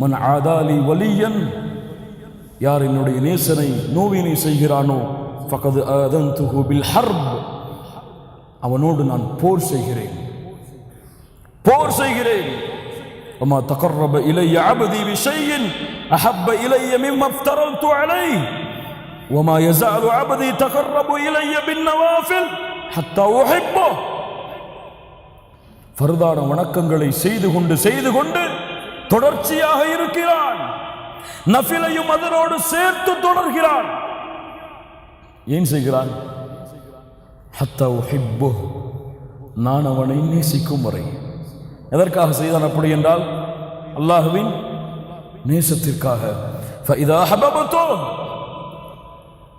மன் ஆதாலி வலியன் யார் என்னுடைய நேசனை நோவினை செய்கிறானோ ஃபகது அதன்துஹு பில் ஹர்ப் அவனோடு நான் போர் செய்கிறேன் போர் செய்கிறேன் وما تقرب إلي عبدي بشيء أحب إلي مما افترضت عليه وما يزال عبدي تقرب إلي بالنوافل حتى أحبه ஃபர்தான வணக்கங்களை செய்து கொண்டு செய்து கொண்டு தொடர்ச்சியாக இருக்கிறான் நஃபிலையும் அதனோடு சேர்த்து தொடர்கிறான் ஏன் செய்கிறான் ஹத்தா உஹிப்பு நான் அவனை நேசிக்கும் வரை எதற்காக செய்தான் அப்படி என்றால் அல்லாஹுவின் நேசத்திற்காக فإذا أحببته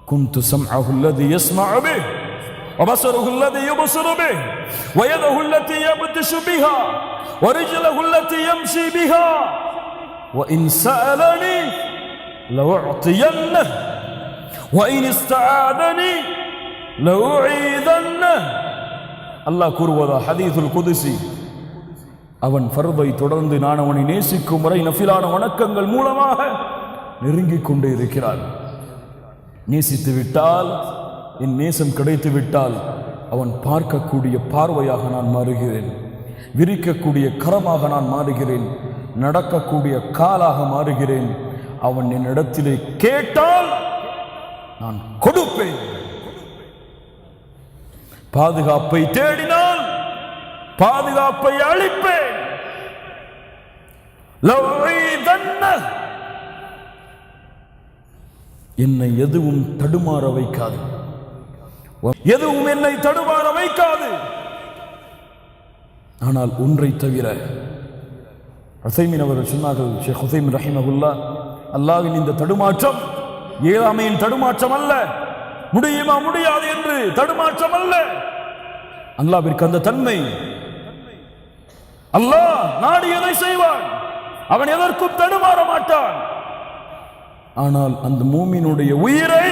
كنت سمعه الذي يسمع به وبصره الذي يبصر به ويده التي يبتش بها ورجله التي يمشي بها وإن سألني لأعطينه وإن استعاذني لأعيذنه அல்லாஹ் கூறுவதா ஹதீதுல் குதிசி அவன் ஃபர்தை தொடர்ந்து நான் அவனை நேசிக்கும் வரை நஃபிலான வணக்கங்கள் மூலமாக நெருங்கிக் கொண்டே இருக்கிறான் நேசித்து விட்டால் என் நேசம் கிடைத்து விட்டால் அவன் பார்க்கக்கூடிய பார்வையாக நான் மாறுகிறேன் விரிக்கக்கூடிய கரமாக நான் மாறுகிறேன் நடக்கக்கூடிய காலாக மாறுகிறேன். அவன் என்னிடத்திலே கேட்டால் நான் கொடுப்பேன். பாதுகாப்பை தேடினால் பாதுகாப்பை அளிப்பேன். என்னை எதுவும் தடுமாற வைக்காது. எதுவும் என்னை தடுமாற வைக்காது. ஆனால் ஒன்றை தவிர ஹுசைமின் அவர்கள் சொன்னார்கள் ஷேக் ஹுசைமின் ரஹிமகுல்லா அல்லாவின் இந்த தடுமாற்றம் ஏழாமையின் தடுமாற்றம் அல்ல முடியுமா முடியாது என்று தடுமாற்றம் அல்ல அல்லாவிற்கு அந்த தன்மை. அல்லாஹ் நாடியதை செய்வான்? அவன் எதற்கும் தடுமாற மாட்டான். ஆனால் அந்த மூமினுடைய உயிரை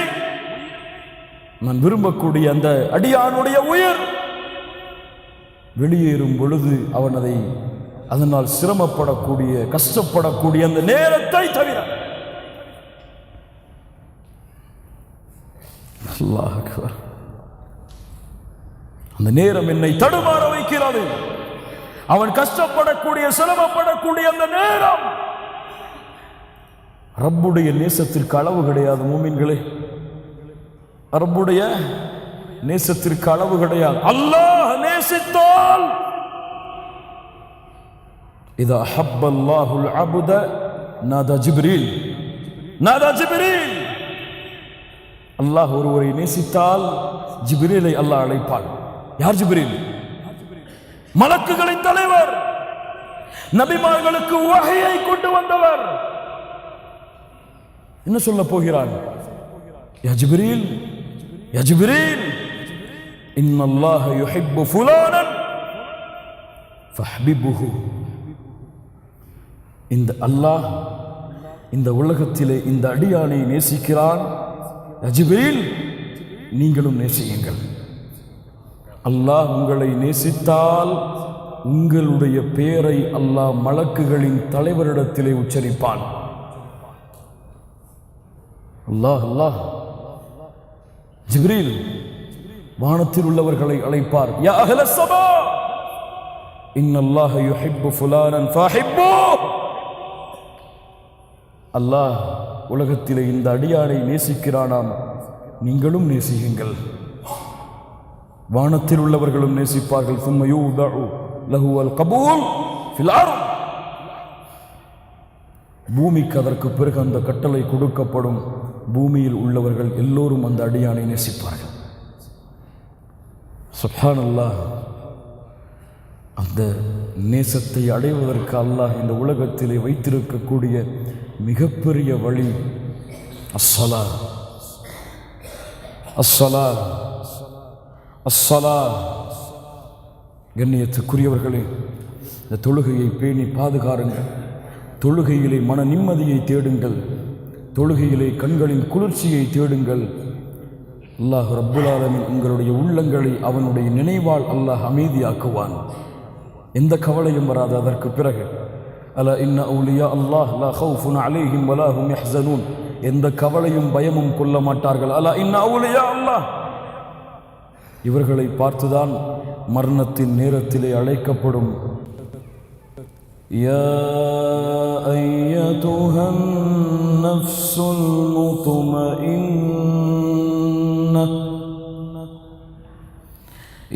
நான் விரும்பக்கூடிய அந்த அடியானுடைய உயிர் வெளியேறும் பொழுது அவன் அதை அதனால் சிரமப்படக்கூடிய கஷ்டப்படக்கூடிய அந்த நேரத்தை தவிர. அல்லாஹ் அந்த நேரம் என்னை தடுமாற வைக்கிறது. அவன் கஷ்டப்படக்கூடிய சிரமப்படக்கூடிய அந்த நேரம். ரப்புடைய நேசத்திற்கு அளவு கிடையாது மூமின்களே. ரப்புடைய நேசத்திற்கு அளவு கிடையாது. அல்லாஹ் நேசித்தால். இதா ஹப்பல்லாஹுல் அபுத நாதா ஜிப்ரீல். நாதா ஜிப்ரீல். அல்லாஹ் ஒருவரை நேசித்தால் ஜிப்ரீலை அல்லாஹ் அழைப்பாள். யார் ஜிப்ரீல்? மலக்குகளின் தலைவர். நபிமார்களுக்கு வகையை கொண்டு வந்தவர். என்ன சொல்ல போகிறார் யஜ்பிரீல் யஜ்பிரீல் إن الله يحب فلانا فاحببه இந்த அல்லாஹ் இந்த உலகத்திலே இந்த அடியானை நேசிக்கிறான் யா ஜிப்ரீல் நீங்களும் நேசியுங்கள் அல்லாஹ் உங்களை நேசித்தால் உங்களுடைய பெயரை அல்லாஹ் மலக்குகளின் தலைவரிடத்திலே உச்சரிப்பான் அல்லாஹ் அல்லாஹ் ஜிப்ரீல் வானத்தில் உள்ளவர்களை அழைப்பார். யா அஹ்ல ஸபா இன்னல்லாஹ யுஹிப்பு ஃபுலானன் ஃபஹிப்பு! அல்லாஹ் உலகத்திலே இந்த அடியானை நேசிக்கிறானாம். நீங்களும் நேசியுங்கள். வானத்தில் உள்ளவர்களும் நேசிப்பார்கள். சும்ம யூதஉ லஹு கபூல் பூமிக்கு அதற்கு பிறகு அந்த கட்டளை கொடுக்கப்படும். பூமியில் உள்ளவர்கள் எல்லோரும் அந்த அடியானை நேசிப்பார்கள். சுபானல்லா அந்த நேசத்தை அடைவதற்கு அல்லாஹ் இந்த உலகத்திலே வைத்திருக்கக்கூடிய மிகப்பெரிய வழி அஸ்ஸலா. அஸ்ஸலா. அஸ்ஸலா. கண்ணியத்துக்குரியவர்களே இந்த தொழுகையை பேணி பாதுகாருங்கள். தொழுகையிலே மன நிம்மதியை தேடுங்கள். தொழுகையிலே கண்களின் குளிர்ச்சியை தேடுங்கள். அல்லாஹ் ரப்புல் ஆலமீன் உங்களுடைய உள்ளங்களை அவனுடைய நினைவால் அல்லாஹ் அமைதியாக்குவான் எந்த கவலையும் வராது அதற்கு பிறகு அல இன்ன அவுலியா அல்லாஹ் லா ஹவுஃபுன் அலைஹிம் வலா ஹும் யஹ்ஸனூன் எந்த கவலையும் பயமும் கொள்ள மாட்டார்கள் அல இன்ன அவுலியா அல்லாஹ் இவர்களை பார்த்துதான் மரணத்தின் நேரத்திலே அழைக்கப்படும் يا أيتها النفس المطمئنة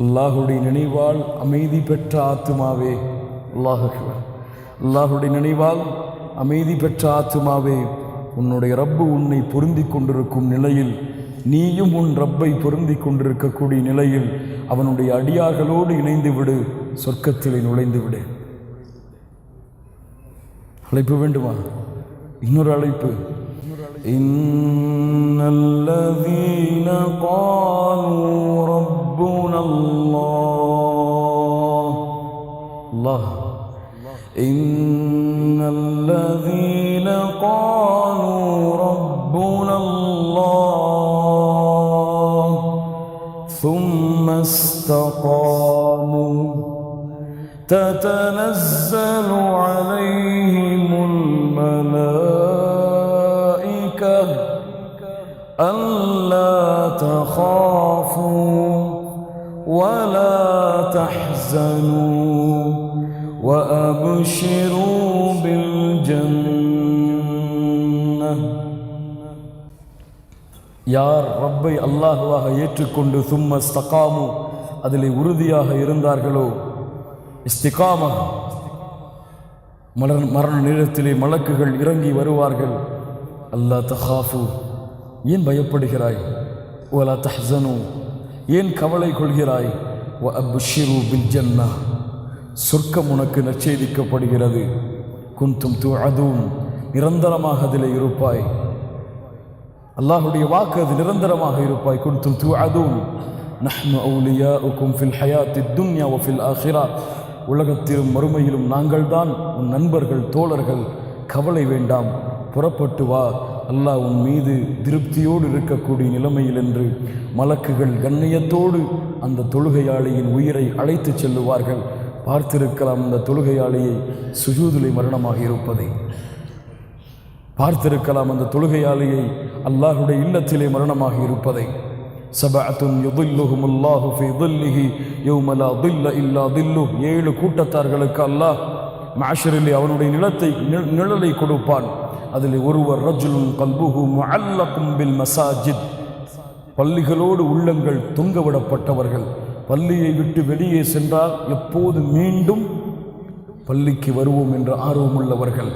அல்லாஹுடைய நினைவால் அமைதி பெற்ற ஆத்துமாவே அல்லாஹுக்குவர் அல்லாஹுடைய நினைவால் அமைதி பெற்ற ஆத்துமாவே உன்னுடைய ரப்பு உன்னை பொருந்தி கொண்டிருக்கும் நிலையில் நீயும் உன் ரப்பை பொருந்தி கொண்டிருக்கக்கூடிய நிலையில் அவனுடைய அடியார்களோடு இணைந்து விடு சொர்க்கத்திலே நுழைந்து விடு. அழைப்பு வேண்டுமா? இன்னொரு அழைப்பு. இன்னல்லதீன காலூரம் ربنا الله. الله. إن الذين قالوا ربنا الله ثم استقاموا تتنزل عليهم الملائكة ألا تخافوا. ولا تحزنوا وأبشروا بالجنة யார் ரப்பை அல்லாஹுவாக ஏற்றுக்கொண்டு சும்ம ஸ்தகாமு அதிலே உறுதியாக இருந்தார்களோ இஸ்திகாம மரண மரண நேரத்திலே மலக்குகள் இறங்கி வருவார்கள் அல்லாஹ் தஹாஃபு ஏன் பயப்படுகிறாய் ஒலா தஹ்சனு ஏன் கவலை கொள்கிறாய்? வ பில் ஜன்னா சொர்க்கம் உனக்கு நச்சேதிக்கப்படுகிறது குந்தும் து அதுவும் நிரந்தரமாக அதில் இருப்பாய். அல்லாஹுடைய வாக்கு அது நிரந்தரமாக இருப்பாய். குந்தும் தூ அதுவும் துஅதுன். நஹ்னு அவுலியாஉக்கும் ஃபில் ஹயாத்தி துன்யா வ ஃபில் ஆখিরা உலகத்திலும் மறுமையிலும் நாங்கள்தான் உன் நண்பர்கள் தோழர்கள். கவலை வேண்டாம். புறப்பட்டு வா. அல்லாஹ் உன் மீது திருப்தியோடு இருக்கக்கூடிய நிலைமையில் என்று மலக்குகள் கண்ணியத்தோடு அந்த தொழுகையாளியின் உயிரை அழைத்துச் செல்லுவார்கள். பார்த்திருக்கலாம் அந்த தொழுகையாளியை சுஜூதிலை மரணமாக இருப்பதை. பார்த்திருக்கலாம் அந்த தொழுகையாளியை அல்லாஹுடைய இல்லத்திலே மரணமாக இருப்பதை. சபஅத்துன் யுதில்லுஹும் அல்லாஹு ஃபி தில்லிஹி தில்ல இல்லா தில்லு ஏழு கூட்டத்தார்களுக்கு அல்லாஹ் மாஷரிலே அவனுடைய நிலத்தை நிழலை கொடுப்பான். அதில் ஒருவர் ரஜுலும் கல்புகு அல்லக்கும் பில் மசாஜித். பள்ளிகளோடு உள்ளங்கள் தொங்கவிடப்பட்டவர்கள். பள்ளியை விட்டு வெளியே சென்றால் எப்போது மீண்டும் பள்ளிக்கு வருவோம் என்று ஆர்வமுள்ளவர்கள்.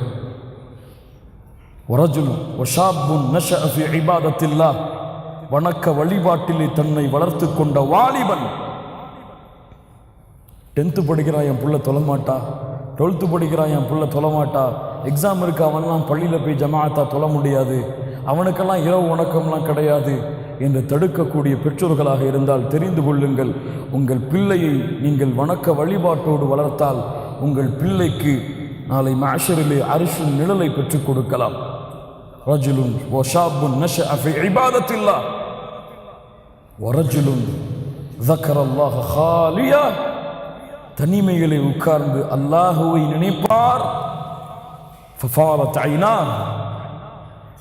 ஒரஜுல் ஒஷாபுன் நஷ அஃபி ஐபாதத்தில்லா வணக்க வழிபாட்டிலே தன்னை வளர்த்து கொண்ட வாலிபன். டென்த்து படிக்கிறான் என் புள்ள தொழமாட்டா டுவெல்த்து படிக்கிறான் என் புள்ள தொலைமாட்டா எக்ஸாம் இருக்கு அவன்லாம் பள்ளியில் போய் ஜமாஅத்தா தொழ முடியாது அவனுக்கெல்லாம் இரவு வணக்கம்லாம் கிடையாது என்று தடுக்கக்கூடிய பெற்றோர்களாக இருந்தால் தெரிந்து கொள்ளுங்கள் உங்கள் பிள்ளையை நீங்கள் வணக்க வழிபாட்டோடு வளர்த்தால் உங்கள் பிள்ளைக்கு நாளை மாஷரிலே அரிசின் நிழலை பெற்றுக் கொடுக்கலாம் ரஜுலுன் வஷாபுன் நஷஅ ஃபி இபாதத்தில்லா ورجل ذكر الله خاليا தனிமைகளை உட்கார்ந்து அல்லாஹுவை நினைப்பார்.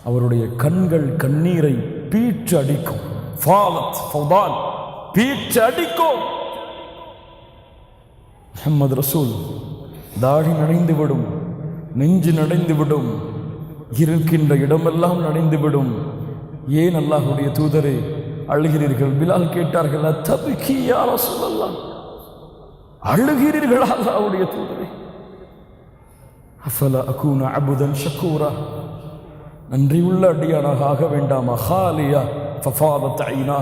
அவருடைய கண்கள் கண்ணீரை பீற்று அடிக்கும். பீற்று அடிக்கும். முகமது ரசூல் தாடி நடைந்துவிடும் நெஞ்சு நடைந்துவிடும் இருக்கின்ற இடமெல்லாம் நடைந்துவிடும் ஏன் அல்லாஹுடைய தூதரே அழுகிறீர்கள்? பிலால் கேட்டார்கள் அத்தபிக்கியால சொல்லலாம் அழுகிறீர்களா அல்லாவுடைய தூதரை. அஃபல அகூன அபுதன் ஷக்கூரா நன்றி உள்ள அடியானாக ஆக வேண்டாமா? ஹாலியா ஃபஃபாதத் ஐனா.